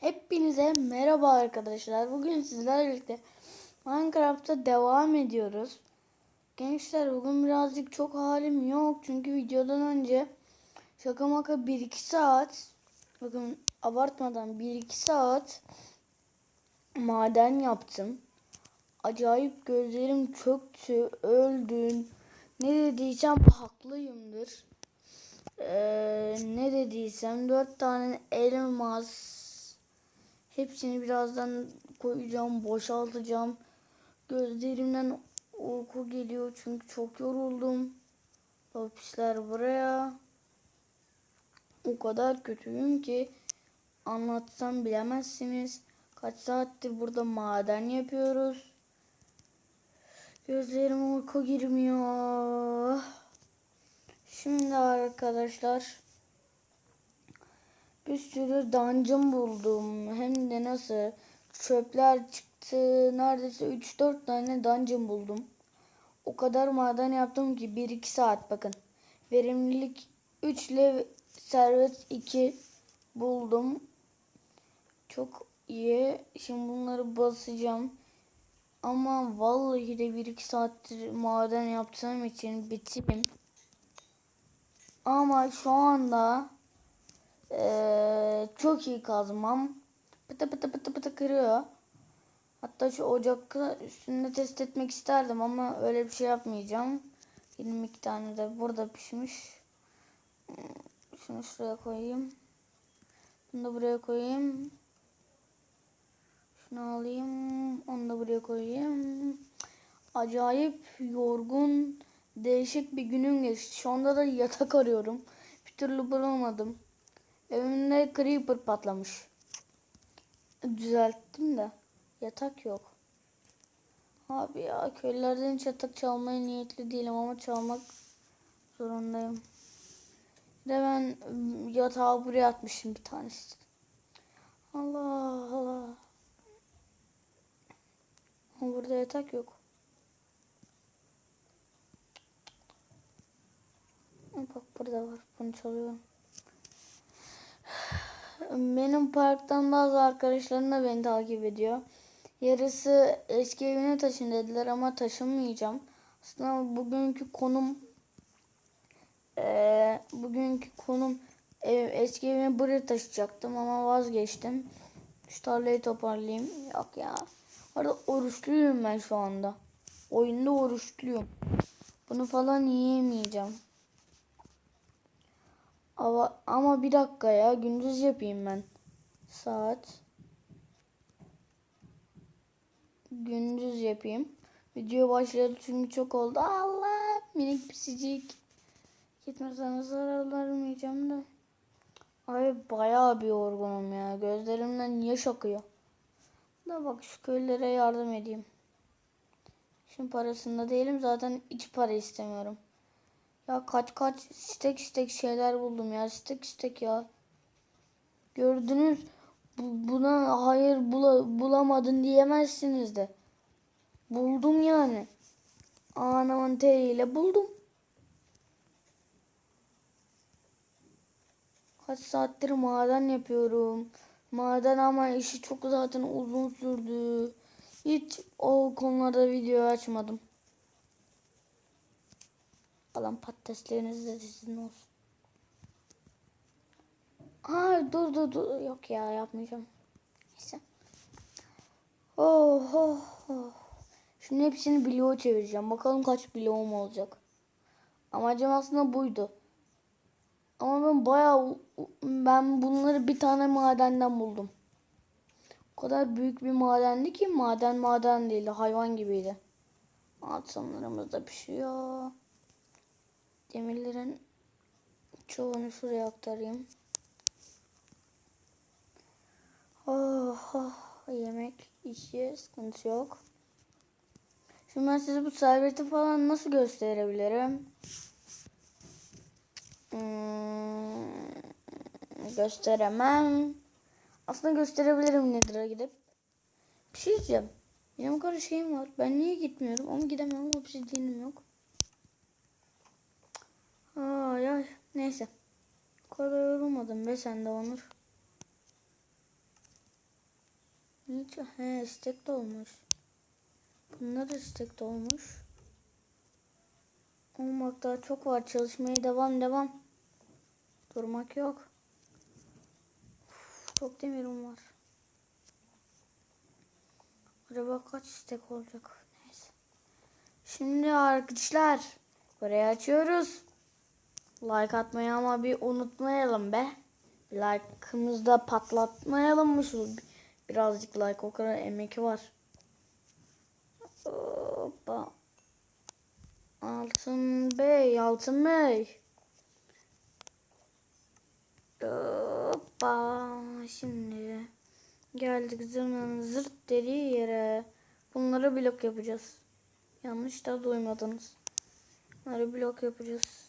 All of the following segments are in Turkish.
Hepinize merhaba arkadaşlar. Bugün sizlerle birlikte Minecraft'ta devam ediyoruz. Gençler bugün birazcık çok halim yok. Çünkü videodan önce şaka maka 1-2 saat bakın abartmadan 1-2 saat maden yaptım. Acayip gözlerim çöktü, öldüm. Ne dediysem haklıyımdır. Ee, ne dediysem dört tane elmas hepsini birazdan koyacağım boşaltacağım. Gözlerimden uyku geliyor çünkü çok yoruldum. Papisler buraya. O kadar kötüyüm ki anlatsam bilemezsiniz. Kaç saattir burada maden yapıyoruz. Gözlerime uyku girmiyor. Şimdi arkadaşlar bir sürü dungeon buldum. Hem de nasıl çöpler çıktı. Neredeyse 3-4 tane dungeon buldum. O kadar maden yaptım ki 1-2 saat bakın. Verimlilik 3 ile servet 2 buldum. Çok iyi. Şimdi bunları basacağım. Ama vallahi de 1-2 saattir maden yaptığım için bitireyim. Ama şu anda ee, çok iyi kazmam. Pıtı pıtı pıtı pıtı kırıyor. Hatta şu ocakta üstünde test etmek isterdim ama öyle bir şey yapmayacağım. 22 tane de burada pişmiş. Şunu şuraya koyayım. Bunu da buraya koyayım. Şunu alayım. Onu da buraya koyayım. Acayip yorgun, değişik bir günüm geçti. Şu anda da yatak arıyorum. Bir türlü bulamadım. Evimde creeper patlamış. Düzelttim de. Yatak yok. Abi ya köylerden hiç yatak çalmaya niyetli değilim ama çalmak zorundayım. De ben ıı, yatağı buraya atmışım bir tanesi. Allah Allah. Burada yatak yok. Bak burada var. Bunu çalıyorum. Benim parktan bazı arkadaşlarım da beni takip ediyor. Yarısı eski evine taşın dediler ama taşınmayacağım. Aslında bugünkü konum e, bugünkü konum ev, eski evime buraya taşıyacaktım ama vazgeçtim. Şu tarlayı toparlayayım. Yok ya. Orada oruçluyum ben şu anda. Oyunda oruçluyum. Bunu falan yiyemeyeceğim. Ama, ama bir dakika ya gündüz yapayım ben. Saat. Gündüz yapayım. Video başladı çünkü çok oldu. Allah minik pisicik. Gitmesene zararlanmayacağım da. Ay bayağı bir yorgunum ya. Gözlerimden yaş akıyor. Da bak şu köylere yardım edeyim. Şimdi parasında değilim zaten hiç para istemiyorum. Ya kaç kaç stek stek şeyler buldum ya. Stek stek ya. Gördünüz bu, buna hayır bula, bulamadın diyemezsiniz de. Buldum yani. Anamın teriyle buldum. Kaç saattir maden yapıyorum. Maden ama işi çok zaten uzun sürdü. Hiç o konularda video açmadım. Alan patatesleriniz de sizin olsun. Aa dur dur dur. Yok ya yapmayacağım. Neyse. Oh oh oh. Şimdi hepsini bloğa çevireceğim. Bakalım kaç bloğum olacak. Amacım aslında buydu. Ama ben bayağı ben bunları bir tane madenden buldum. O kadar büyük bir madendi ki maden maden değildi. Hayvan gibiydi. Altınlarımız da pişiyor. Demirlerin çoğunu şuraya aktarayım. Oh, oh yemek işi sıkıntı yok. Şimdi ben size bu serveti falan nasıl gösterebilirim? Hmm, gösteremem. Aslında gösterebilirim Nether'a gidip. Bir şey diyeceğim. Benim kadar şeyim var. Ben niye gitmiyorum? Ama gidemem. Obsidiyenim yok. Ay. Neyse. Kadar yorulmadım be sen de Onur. Hiç, he istek de olmuş. Bunlar da istek de olmuş. Olmak daha çok var. Çalışmaya devam devam. Durmak yok. Uf, çok demirim var. Acaba kaç istek olacak? Neyse. Şimdi arkadaşlar burayı açıyoruz. Like atmayı ama bir unutmayalım be. Like'ımızı da patlatmayalım mı şu birazcık like o kadar emek var. Hoppa. Altın Bey, Altın Bey. Hoppa. Şimdi geldik zırnın zırt dediği yere. Bunları blok yapacağız. Yanlış da duymadınız. Bunları blok yapacağız.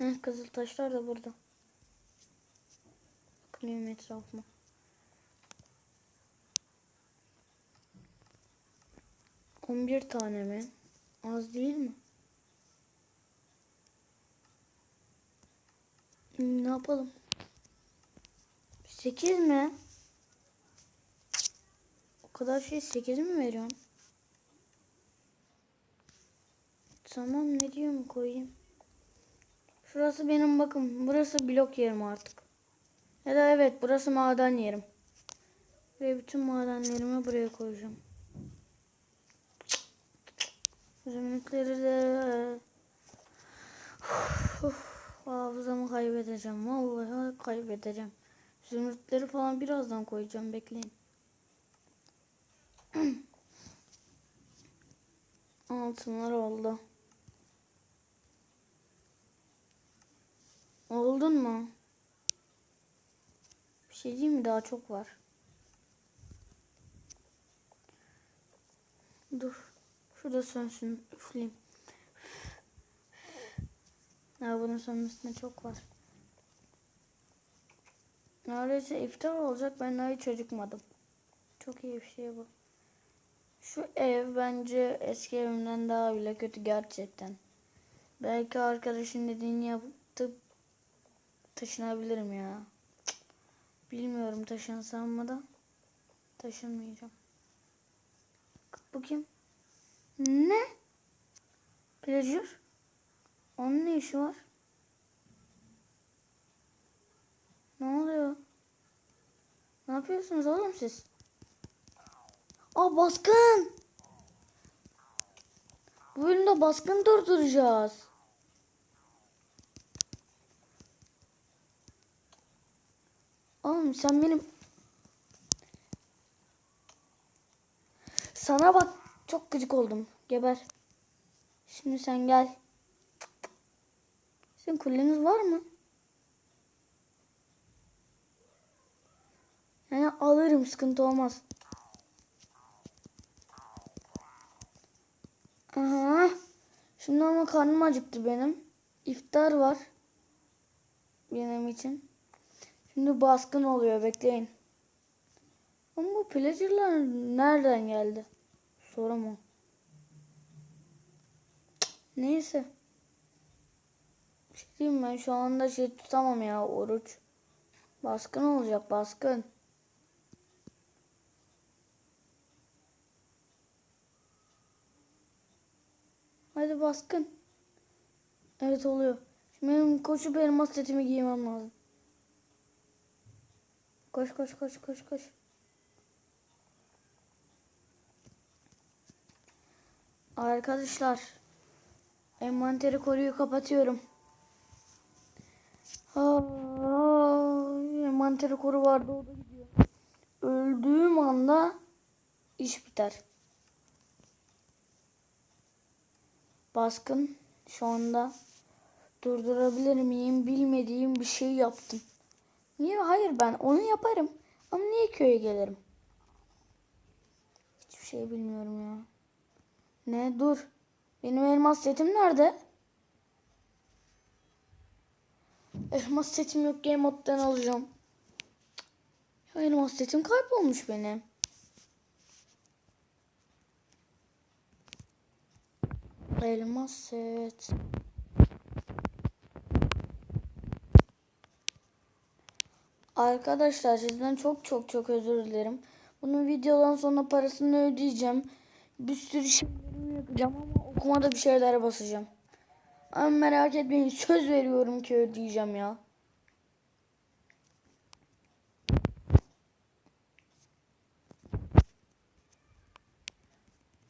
Heh, kızıl taşlar da burada. Bakayım etrafıma. On bir tane mi? Az değil mi? Ne yapalım? Sekiz mi? O kadar şey sekiz mi veriyorsun? Tamam ne diyorum koyayım. Şurası benim bakın. Burası blok yerim artık. Ya da evet burası maden yerim. Ve bütün madenlerimi buraya koyacağım. Zümrütleri de Uf, hafızamı kaybedeceğim. Vallahi kaybedeceğim. Zümrütleri falan birazdan koyacağım. Bekleyin. Altınlar oldu. Oldun mu? Bir şey diyeyim mi? Daha çok var. Dur. Şurada sönsün. Üfleyeyim. Ya bunun sönmesine çok var. Neredeyse iftar olacak. Ben daha hiç acıkmadım. Çok iyi bir şey bu. Şu ev bence eski evimden daha bile kötü gerçekten. Belki arkadaşın dediğini yapıp taşınabilirim ya. Bilmiyorum taşınsam mı da. Taşınmayacağım. Bu kim? Ne? Pleasure? Onun ne işi var? Ne oluyor? Ne yapıyorsunuz oğlum siz? Aa baskın! Bu bölümde baskın durduracağız. Oğlum sen benim... Sana bak çok gıcık oldum. Geber. Şimdi sen gel. Sizin kuleniz var mı? Yani alırım sıkıntı olmaz. Aha. Şimdi ama karnım acıktı benim. İftar var. Benim için. Şimdi baskın oluyor bekleyin. Ama bu pleasure'lar nereden geldi? Soru mu? Neyse. Şey diyeyim ben şu anda şey tutamam ya oruç. Baskın olacak baskın. Hadi baskın. Evet oluyor. Şimdi benim koşup elmas setimi giymem lazım. Koş koş koş koş koş. Arkadaşlar envanteri koruyu kapatıyorum. Aa, envanteri koru vardı o da gidiyor. Öldüğüm anda iş biter. Baskın şu anda durdurabilir miyim bilmediğim bir şey yaptım. Niye? Hayır ben onu yaparım. Ama niye köye gelirim? Hiçbir şey bilmiyorum ya. Ne? Dur. Benim elmas setim nerede? Elmas setim yok. Game moddan alacağım. Elmas setim kaybolmuş benim. Elmas set. Arkadaşlar sizden çok çok çok özür dilerim. Bunun videodan sonra parasını ödeyeceğim. Bir sürü şeylerimi yapacağım ama okumada bir şeylere basacağım. Ama merak etmeyin söz veriyorum ki ödeyeceğim ya.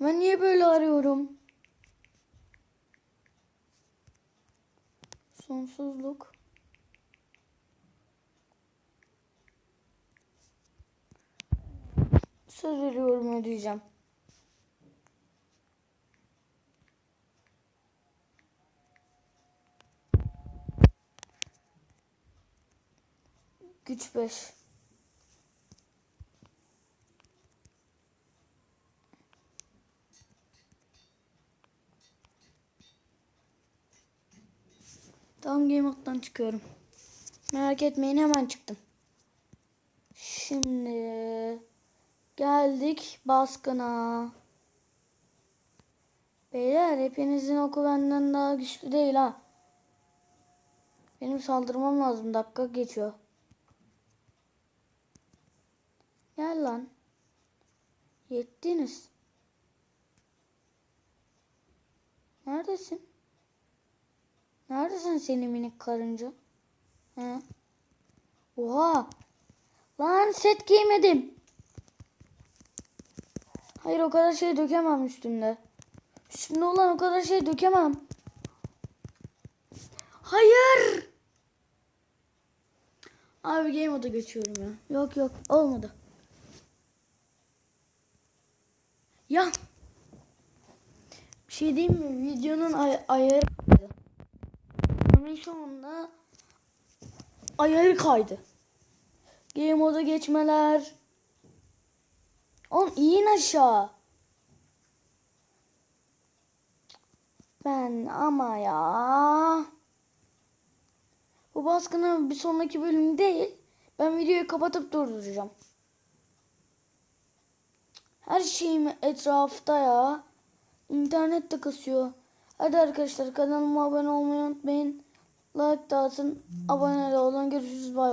Ben niye böyle arıyorum? Sonsuzluk. Söz veriyorum ödeyeceğim. Güç 5. Tamam game mode'dan çıkıyorum. Merak etmeyin hemen çıktım. Şimdi geldik baskına. Beyler hepinizin oku benden daha güçlü değil ha. Benim saldırmam lazım. Dakika geçiyor. Gel lan. Yettiniz. Neredesin? Neredesin seni minik karınca? He? Oha! Lan set giymedim. Hayır o kadar şey dökemem üstümde. Üstümde olan o kadar şey dökemem. Hayır! Abi game moda geçiyorum ya. Yok yok olmadı. Ya. Bir şey diyeyim mi? Videonun ay ayarı kaydı. Ama şu anda ayarı kaydı. Game moda geçmeler. Oğlum in aşağı. Ben ama ya. Bu baskının bir sonraki bölüm değil. Ben videoyu kapatıp durduracağım. Her şeyim etrafta ya. İnternet de kasıyor. Hadi arkadaşlar kanalıma abone olmayı unutmayın. Like dağıtın. Abone olun. Görüşürüz. Bay bay.